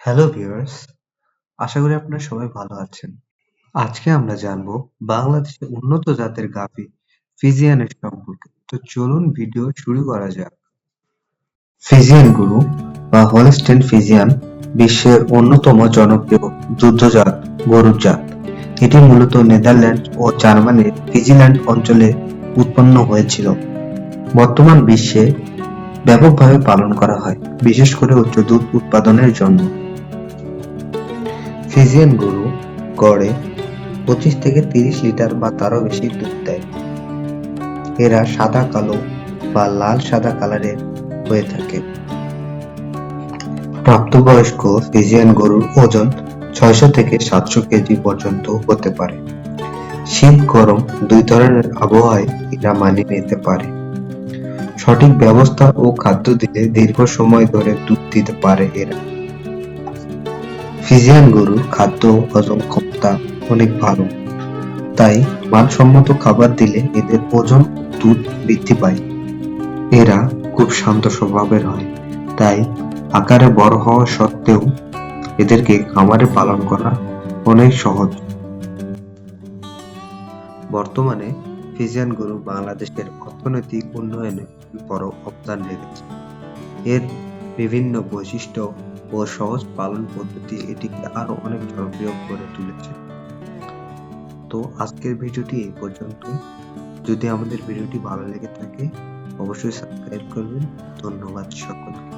Hello viewers আশা করি আপনারা সবাই ভালো আছেন। আজকে আমরা জানব বাংলাদেশে উন্নত জাতের গাভী ফিজিয়ানের সম্পর্কে। তো চলুন ভিডিও শুরু করা যাক। ফিজিয়ান গরু বা হলস্টেন ফিজিয়ান বিশ্বের অন্যতম জনপ্রিয় দুগ্ধজাত গরুর জাত। এটি মূলত নেদারল্যান্ড ও জার্মানির ফিজিল্যান্ড অঞ্চলে উৎপন্ন হয়েছিল। বর্তমান বিশ্বে ব্যাপকভাবে পালন করা হয়, বিশেষ করে উচ্চ দুধ উৎপাদনের জন্য। ফ্রিজিয়ান গরু গড়ে পঁচিশ থেকে তিরিশ লিটার বা তারও বেশি দুধ দেয়। এরা সাদা কালো বা লাল সাদা কালারের হয়ে থাকে। প্রাপ্তবয়স্ক ফ্রিজিয়ান গরুর ওজন ছয়শো থেকে সাতশো কেজি পর্যন্ত হতে পারে। শীত, গরম দুই ধরনের আবহাওয়ায় এরা মানিয়ে নিতে পারে। সঠিক ব্যবস্থা ও খাদ্য দিলে দীর্ঘ সময় ধরে দুধ দিতে পারে এরা। ফিজিয়ান গরুর খাদ্য হজম ক্ষমতা অনেক ভালো। তাই মানসম্মত খাবার দিলে এদের ওজন দুধ বৃদ্ধি পায়। এরা খুব শান্ত স্বভাবের হয়। তাই আকারে বড় হওয়া সত্ত্বেও এদেরকে খামারে পালন করা অনেক সহজ। বর্তমানে ফিজিয়ান গরু বাংলাদেশের অর্থনৈতিক উন্নয়নে বড় অবদান রেখেছে। এর বিভিন্ন বৈশিষ্ট্য ও সহজ পালন পদ্ধতি এটিকে আরও অনেক জনপ্রিয় করে তুলেছে। তো আজকের ভিডিওটি এই পর্যন্ত। যদি আমাদের ভিডিওটি ভালো লেগে থাকে, অবশ্যই সাবস্ক্রাইব করবেন। ধন্যবাদ সকলকে।